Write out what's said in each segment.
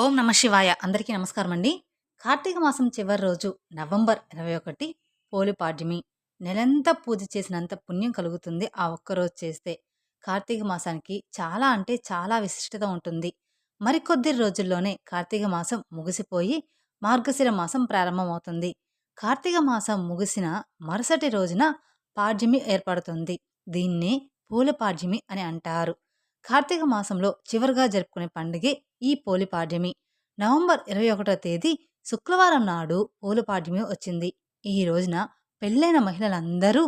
ఓం నమ శివాయ. అందరికీ నమస్కారం అండి కార్తీక మాసం చివరి రోజు నవంబర్ ఇరవై ఒకటి పోలిపాడ్యమి నెలంతా పూజ చేసినంత పుణ్యం కలుగుతుంది. ఆ ఒక్కరోజు చేస్తే కార్తీక మాసానికి చాలా అంటే చాలా విశిష్టత ఉంటుంది. మరికొద్ది రోజుల్లోనే కార్తీక మాసం ముగిసిపోయి మార్గశిర మాసం ప్రారంభమవుతుంది. కార్తీక మాసం ముగిసిన మరుసటి రోజున పాడ్యమి ఏర్పడుతుంది. దీన్నే పూలపాడ్యమి అని అంటారు. కార్తీక మాసంలో చివరిగా జరుపుకునే పండుగే ఈ పోలిపాడ్యమి నవంబర్ ఇరవై ఒకటో తేదీ శుక్రవారం నాడు పోలిపాడ్యమి వచ్చింది. ఈ రోజున పెళ్ళైన మహిళలందరూ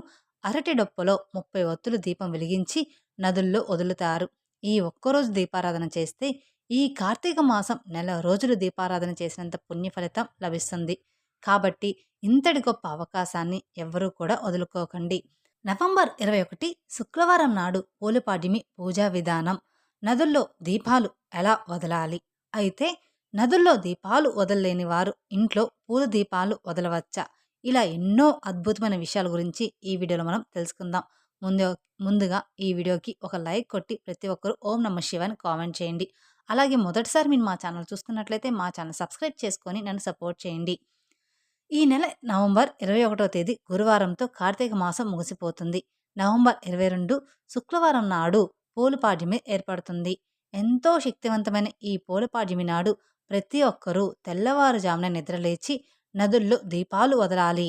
అరటి డొప్పలో ముప్పై ఒత్తులు దీపం వెలిగించి నదుల్లో వదులుతారు. ఈ ఒక్కరోజు దీపారాధన చేస్తే ఈ కార్తీక మాసం నెల రోజులు దీపారాధన చేసినంత పుణ్య ఫలితం లభిస్తుంది. కాబట్టి ఇంతటి గొప్ప అవకాశాన్ని ఎవ్వరూ కూడా వదులుకోకండి. నవంబర్ ఇరవై ఒకటి శుక్రవారం నాడు పోలిపాడ్యమి పూజా విధానం. నదుల్లో దీపాలు ఎలా వదలాలి? అయితే నదుల్లో దీపాలు వదలలేని వారు ఇంట్లో పూల దీపాలు వదలవచ్చా? ఇలా ఎన్నో అద్భుతమైన విషయాల గురించి ఈ వీడియోలో మనం తెలుసుకుందాం. ముందు ముందుగా ఈ వీడియోకి ఒక లైక్ కొట్టి ప్రతి ఒక్కరు ఓం నమ శివాని కామెంట్ చేయండి. అలాగే మొదటిసారి మీరు మా ఛానల్ చూస్తున్నట్లయితే మా ఛానల్ సబ్స్క్రైబ్ చేసుకొని నన్ను సపోర్ట్ చేయండి. ఈ నెల నవంబర్ ఇరవై ఒకటో తేదీ గురువారంతో కార్తీక మాసం ముగిసిపోతుంది. నవంబర్ ఇరవై రెండు శుక్రవారం నాడు పూలపాడ్యమి ఏర్పడుతుంది. ఎంతో శక్తివంతమైన ఈ పూలపాడ్యమి నాడు ప్రతి ఒక్కరూ తెల్లవారుజామున నిద్రలేచి నదుల్లో దీపాలు వదలాలి.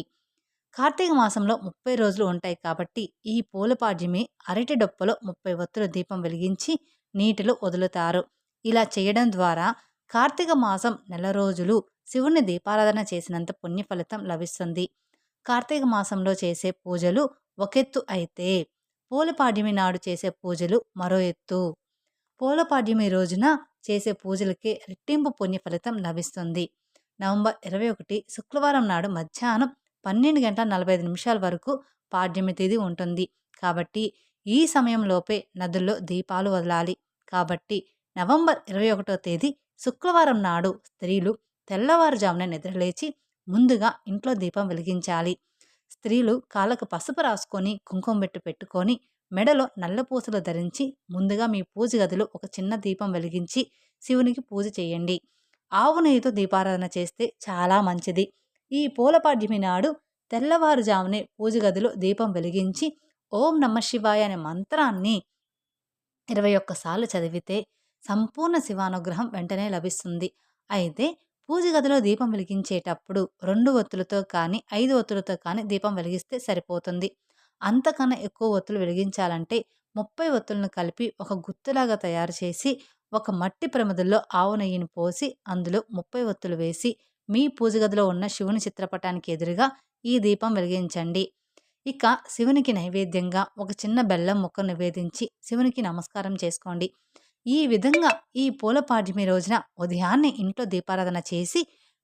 కార్తీక మాసంలో ముప్పై రోజులు ఉంటాయి కాబట్టి ఈ పూలపాడ్యమి అరటి డొప్పలో ముప్పై ఒత్తుల దీపం వెలిగించి నీటిలో వదులుతారు. ఇలా చేయడం ద్వారా కార్తీక మాసం నెల రోజులు శివుని దీపారాధన చేసినంత పుణ్య ఫలితం లభిస్తుంది. కార్తీక మాసంలో చేసే పూజలు ఒకెత్తు అయితే పూలపాడ్యమి నాడు చేసే పూజలు మరో ఎత్తు. పూలపాడ్యమి రోజున చేసే పూజలకి రెట్టింపు పుణ్యఫలితం లభిస్తుంది. నవంబర్ ఇరవై ఒకటి శుక్రవారం నాడు మధ్యాహ్నం పన్నెండు గంటల నలభై ఐదు నిమిషాల వరకు పాడ్యమి తేదీ ఉంటుంది. కాబట్టి ఈ సమయంలోపే నదుల్లో దీపాలు వదలాలి. కాబట్టి నవంబర్ ఇరవై ఒకటో తేదీ శుక్రవారం నాడు స్త్రీలు తెల్లవారుజామున నిద్రలేచి ముందుగా ఇంట్లో దీపం వెలిగించాలి. స్త్రీలు కాళ్ళకు పసుపు రాసుకొని కుంకుమ పెట్టు పెట్టుకొని మెడలో నల్లపూసలు ధరించి ముందుగా మీ పూజ గదిలో ఒక చిన్న దీపం వెలిగించి శివునికి పూజ చేయండి. ఆవు నెయ్యితో దీపారాధన చేస్తే చాలా మంచిది. ఈ పూలపాడ్యమి నాడు తెల్లవారుజామునే పూజ గదిలో దీపం వెలిగించి ఓం నమ శివాయ అనే మంత్రాన్ని ఇరవై ఒక్కసార్లు చదివితే సంపూర్ణ శివానుగ్రహం వెంటనే లభిస్తుంది. అయితే పూజ గదిలో దీపం వెలిగించేటప్పుడు రెండు ఒత్తులతో కానీ ఐదు ఒత్తులతో కానీ దీపం వెలిగిస్తే సరిపోతుంది. అంతకన్నా ఎక్కువ ఒత్తులు వెలిగించాలంటే ముప్పై ఒత్తులను కలిపి ఒక గుత్తులాగా తయారు చేసి ఒక మట్టి ప్రమిదల్లో ఆవు నెయ్యిని పోసి అందులో ముప్పై ఒత్తులు వేసి మీ పూజ గదిలో ఉన్న శివుని చిత్రపటానికి ఎదురుగా ఈ దీపం వెలిగించండి. ఇక శివునికి నైవేద్యంగా ఒక చిన్న బెల్లం ముక్క నివేదించి శివునికి నమస్కారం చేసుకోండి. ఈ విధంగా ఈ పూలపాడ్యమి రోజున ఉదయాన్నే ఇంట్లో దీపారాధన చేసి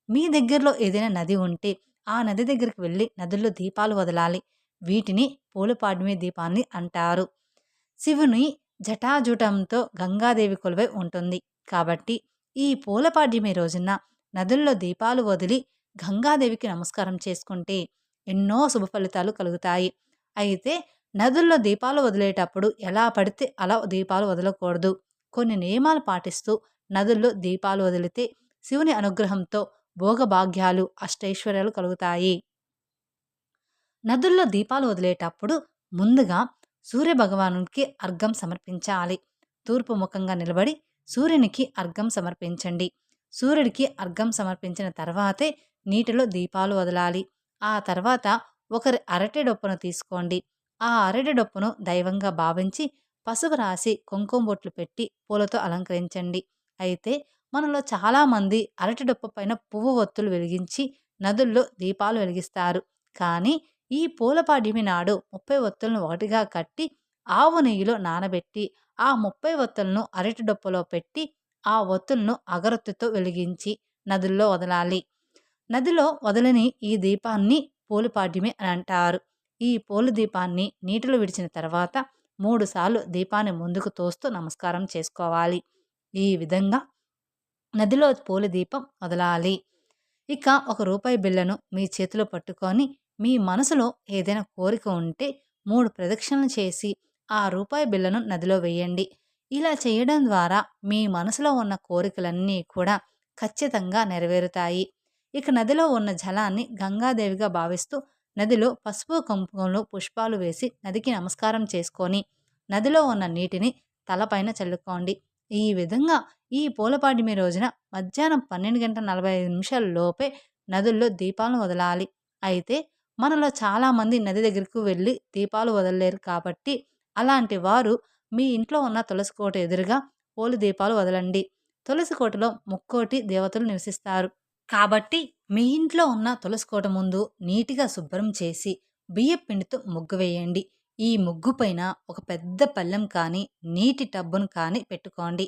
మీ దగ్గరలో ఏదైనా నది ఉంటే ఆ నది దగ్గరికి వెళ్ళి నదుల్లో దీపాలు వదలాలి. వీటిని పూలపాడ్యమి దీపాన్ని అంటారు. శివుని జటాజుటంతో గంగాదేవి కొలువై ఉంటుంది. కాబట్టి ఈ పూలపాడ్యమి రోజున నదుల్లో దీపాలు వదిలి గంగాదేవికి నమస్కారం చేసుకుంటే ఎన్నో శుభ ఫలితాలు కలుగుతాయి. అయితే నదుల్లో దీపాలు వదిలేటప్పుడు ఎలా పడితే అలా దీపాలు వదలకూడదు. కొన్ని నియమాలు పాటిస్తూ నదుల్లో దీపాలు వదిలితే శివుని అనుగ్రహంతో భోగభాగ్యాలు అష్టైశ్వర్యాలు కలుగుతాయి. నదుల్లో దీపాలు వదిలేటప్పుడు ముందుగా సూర్య భగవానునికి అర్ఘం సమర్పించాలి. తూర్పు ముఖంగా నిలబడి సూర్యునికి అర్ఘం సమర్పించండి. సూర్యుడికి అర్ఘం సమర్పించిన తర్వాతే నీటిలో దీపాలు వదలాలి. ఆ తర్వాత ఒకరి అరటి డొప్పను తీసుకోండి. ఆ అరటి డొప్పను దైవంగా భావించి పసుపు రాసి కుంకుమ బొట్లు పెట్టి పూలతో అలంకరించండి. అయితే మనలో చాలామంది అరటి డొప్ప పైన పువ్వు ఒత్తులు వెలిగించి నదుల్లో దీపాలు వెలిగిస్తారు. కానీ ఈ పూలపాడిమి నాడు ముప్పై ఒత్తులను ఒకటిగా కట్టి ఆవు నెయ్యిలో నానబెట్టి ఆ ముప్పై ఒత్తులను అరటి డొప్పలో పెట్టి ఆ ఒత్తులను అగరొత్తుతో వెలిగించి నదుల్లో వదలాలి. నదిలో వదలని ఈ దీపాన్ని పూలపాడ్యమి అని అంటారు. ఈ పూల దీపాన్ని నీటిలో విడిచిన తర్వాత మూడుసార్లు దీపాన్ని ముందుకు తోస్తూ నమస్కారం చేసుకోవాలి. ఈ విధంగా నదిలో పూల దీపం వదలాలి. ఇక ఒక రూపాయి బిళ్ళను మీ చేతిలో పట్టుకొని మీ మనసులో ఏదైనా కోరిక ఉంటే మూడు ప్రదక్షిణలు చేసి ఆ రూపాయి బిళ్ళను నదిలో వేయండి. ఇలా చేయడం ద్వారా మీ మనసులో ఉన్న కోరికలన్నీ కూడా ఖచ్చితంగా నెరవేరుతాయి. ఇక నదిలో ఉన్న జలాన్ని గంగాదేవిగా భావిస్తూ నదిలో పసుపు కుంకుమలు పుష్పాలు వేసి నదికి నమస్కారం చేసుకొని నదిలో ఉన్న నీటిని తలపైన చల్లుకోండి. ఈ విధంగా ఈ పూలపాడ్యమి రోజున మధ్యాహ్నం పన్నెండు గంటల నలభై ఐదు నిమిషాల లోపే నదుల్లో దీపాలను వదలాలి. అయితే మనలో చాలామంది నది దగ్గరకు వెళ్ళి దీపాలు వదలలేరు కాబట్టి అలాంటి వారు మీ ఇంట్లో ఉన్న తులసి కోట ఎదురుగా పోలు దీపాలు వదలండి. తులసి కోటలో ముక్కోటి దేవతలు నివసిస్తారు. కాబట్టి మీ ఇంట్లో ఉన్న తులసి కోట ముందు నీటిగా శుభ్రం చేసి బియ్యపిండితో ముగ్గు వేయండి. ఈ ముగ్గు పైన ఒక పెద్ద పళ్ళెం కానీ నీటి టబ్బును కానీ పెట్టుకోండి.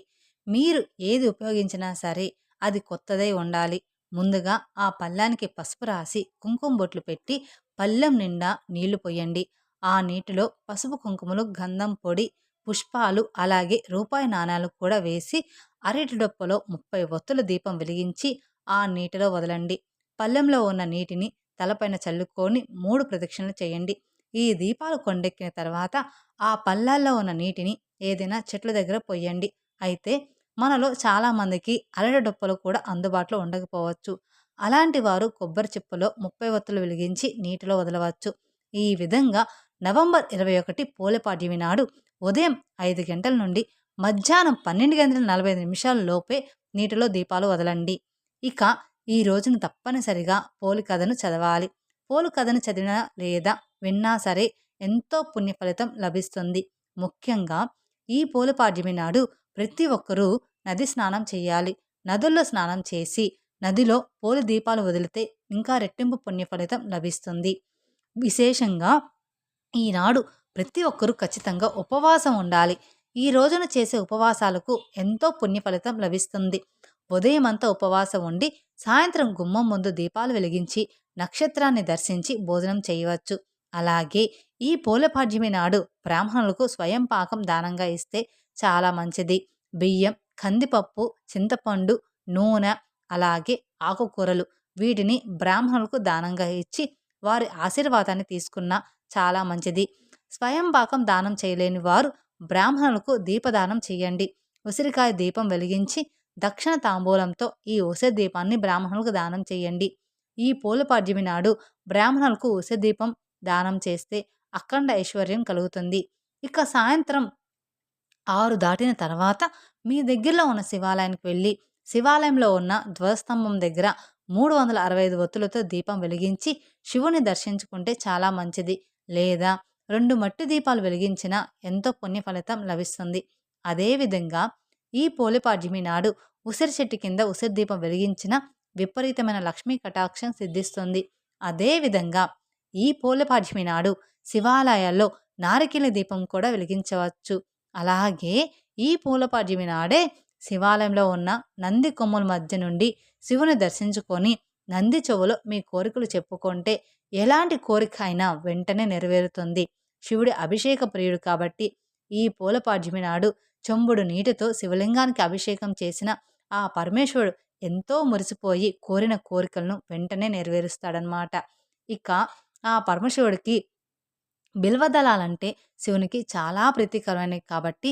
మీరు ఏది ఉపయోగించినా సరే అది కొత్తదై ఉండాలి. ముందుగా ఆ పళ్ళానికి పసుపు రాసి కుంకుమ బొట్లు పెట్టి పళ్ళెం నిండా నీళ్ళు పోయండి. ఆ నీటిలో పసుపు కుంకుమలు గంధం పొడి పుష్పాలు అలాగే రూపాయి నాణాలు కూడా వేసి అరటి డొప్పలో ముప్పై ఒత్తుల దీపం వెలిగించి ఆ నీటిలో వదలండి. పళ్ళెంలో ఉన్న నీటిని తలపైన చల్లుకొని మూడు ప్రదక్షిణలు చేయండి. ఈ దీపాలు కొండెక్కిన తర్వాత ఆ పళ్ళాల్లో ఉన్న నీటిని ఏదైనా చెట్ల దగ్గర పొయ్యండి. అయితే మనలో చాలామందికి అరటి డొప్పలు కూడా అందుబాటులో ఉండకపోవచ్చు. అలాంటి వారు కొబ్బరి చిప్పలో ముప్పై ఒత్తులు వెలిగించి నీటిలో వదలవచ్చు. ఈ విధంగా నవంబర్ ఇరవై ఒకటి పూలపాడ్యమి నాడు ఉదయం ఐదు గంటల నుండి మధ్యాహ్నం పన్నెండు గంటల నలభై ఐదు నిమిషాల లోపే నీటిలో దీపాలు వదలండి. ఇక ఈ రోజున తప్పనిసరిగా పోలి కథను చదవాలి. పోలు కథను చదివినా లేదా విన్నా సరే ఎంతో పుణ్య ఫలితం లభిస్తుంది. ముఖ్యంగా ఈ పోలుపాడ్యమి నాడు ప్రతి ఒక్కరూ నది స్నానం చేయాలి. నదుల్లో స్నానం చేసి నదిలో పోలి దీపాలు వదిలితే ఇంకా రెట్టింపు పుణ్య ఫలితం లభిస్తుంది. విశేషంగా ఈనాడు ప్రతి ఒక్కరూ ఖచ్చితంగా ఉపవాసం ఉండాలి. ఈ రోజున చేసే ఉపవాసాలకు ఎంతో పుణ్య ఫలితం లభిస్తుంది. ఉదయం అంతా ఉపవాసం ఉండి సాయంత్రం గుమ్మం ముందు దీపాలు వెలిగించి నక్షత్రాన్ని దర్శించి భోజనం చేయవచ్చు. అలాగే ఈ పూలపాడ్యమి నాడు బ్రాహ్మణులకు స్వయం పాకం దానంగా ఇస్తే చాలా మంచిది. బియ్యం కందిపప్పు చింతపండు నూనె అలాగే ఆకుకూరలు వీటిని బ్రాహ్మణులకు దానంగా ఇచ్చి వారి ఆశీర్వాదాన్ని తీసుకున్న చాలా మంచిది. స్వయం పాకం దానం చేయలేని వారు బ్రాహ్మణులకు దీపదానం చేయండి. ఉసిరికాయ దీపం వెలిగించి దక్షిణ తాంబూలంతో ఈ ఉసే దీపాన్ని బ్రాహ్మణులకు దానం చేయండి. ఈ పూలపాడ్యమి నాడు బ్రాహ్మణులకు ఉసే దీపం దానం చేస్తే అఖండ ఐశ్వర్యం కలుగుతుంది. ఇక సాయంత్రం ఆరు దాటిన తర్వాత మీ దగ్గరలో ఉన్న శివాలయానికి వెళ్ళి శివాలయంలో ఉన్న ధ్వజస్తంభం దగ్గర మూడు వందల అరవై ఐదు ఒత్తులతో దీపం వెలిగించి శివుని దర్శించుకుంటే చాలా మంచిది. లేదా రెండు మట్టి దీపాలు వెలిగించిన ఎంతో పుణ్య ఫలితం లభిస్తుంది. అదేవిధంగా ఈ పోలిపాడ్యమి నాడు ఉసిరి చెట్టు కింద ఉసిరి దీపం వెలిగించిన విపరీతమైన లక్ష్మీ కటాక్షం సిద్ధిస్తుంది. అదేవిధంగా ఈ పోలిపాడ్యమి నాడు శివాలయాల్లో నారికెల దీపం కూడా వెలిగించవచ్చు. అలాగే ఈ పూలపాడ్యమి నాడే శివాలయంలో ఉన్న నంది కొమ్ముల మధ్య నుండి శివుని దర్శించుకొని నంది చెవులో మీ కోరికలు చెప్పుకుంటే ఎలాంటి కోరిక అయినా వెంటనే నెరవేరుతుంది. శివుడి అభిషేక ప్రియుడు కాబట్టి ఈ పూలపాడ్యమి నాడు చెంబుడు నీటితో శివలింగానికి అభిషేకం చేసిన ఆ పరమేశ్వరుడు ఎంతో మురిసిపోయి కోరిన కోరికలను వెంటనే నెరవేరుస్తాడనమాట ఇక ఆ పరమశివుడికి బిల్వదళాలంటే శివునికి చాలా ప్రీతికరమైనవి కాబట్టి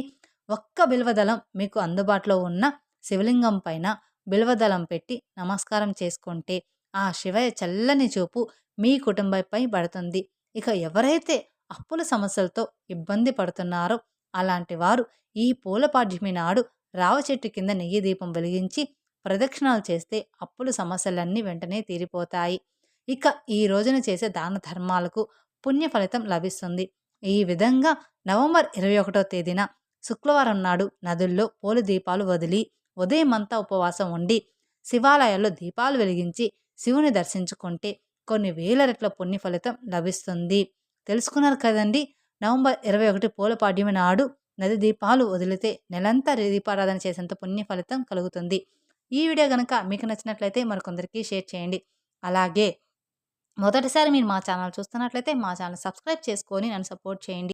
ఒక్క బిల్వదళం మీకు అందుబాటులో ఉన్న శివలింగం పైన బిల్వదళం పెట్టి నమస్కారం చేసుకుంటే ఆ శివయ చల్లని చూపు మీ కుటుంబంపై పడుతుంది. ఇక ఎవరైతే అప్పుల సమస్యలతో ఇబ్బంది పడుతున్నారో అలాంటి వారు ఈ పూలపాడ్యమి నాడు రావ చెట్టు కింద నెయ్యి దీపం వెలిగించి ప్రదక్షిణాలు చేస్తే అప్పుల సమస్యలన్నీ వెంటనే తీరిపోతాయి. ఇక ఈ రోజున చేసే దాన ధర్మాలకు పుణ్య ఫలితం లభిస్తుంది. ఈ విధంగా నవంబర్ ఇరవై ఒకటో తేదీన శుక్రవారం నాడు నదుల్లో పూల దీపాలు వదిలి ఉదయమంతా ఉపవాసం ఉండి శివాలయాల్లో దీపాలు వెలిగించి శివుని దర్శించుకుంటే కొన్ని వేల రెట్ల పుణ్య ఫలితం లభిస్తుంది. తెలుసుకున్నారు కదండి? నవంబర్ ఇరవై ఒకటి పూలపాడ్యమి నాడు నది దీపాలు వదిలితే నెలంతా దీపారాధన చేసేంత పుణ్య ఫలితం కలుగుతుంది. ఈ వీడియో కనుక మీకు నచ్చినట్లయితే మరికొందరికి షేర్ చేయండి. అలాగే మొదటిసారి మీరు మా ఛానల్ చూస్తున్నట్లయితే మా ఛానల్ సబ్స్క్రైబ్ చేసుకొని నన్ను సపోర్ట్ చేయండి.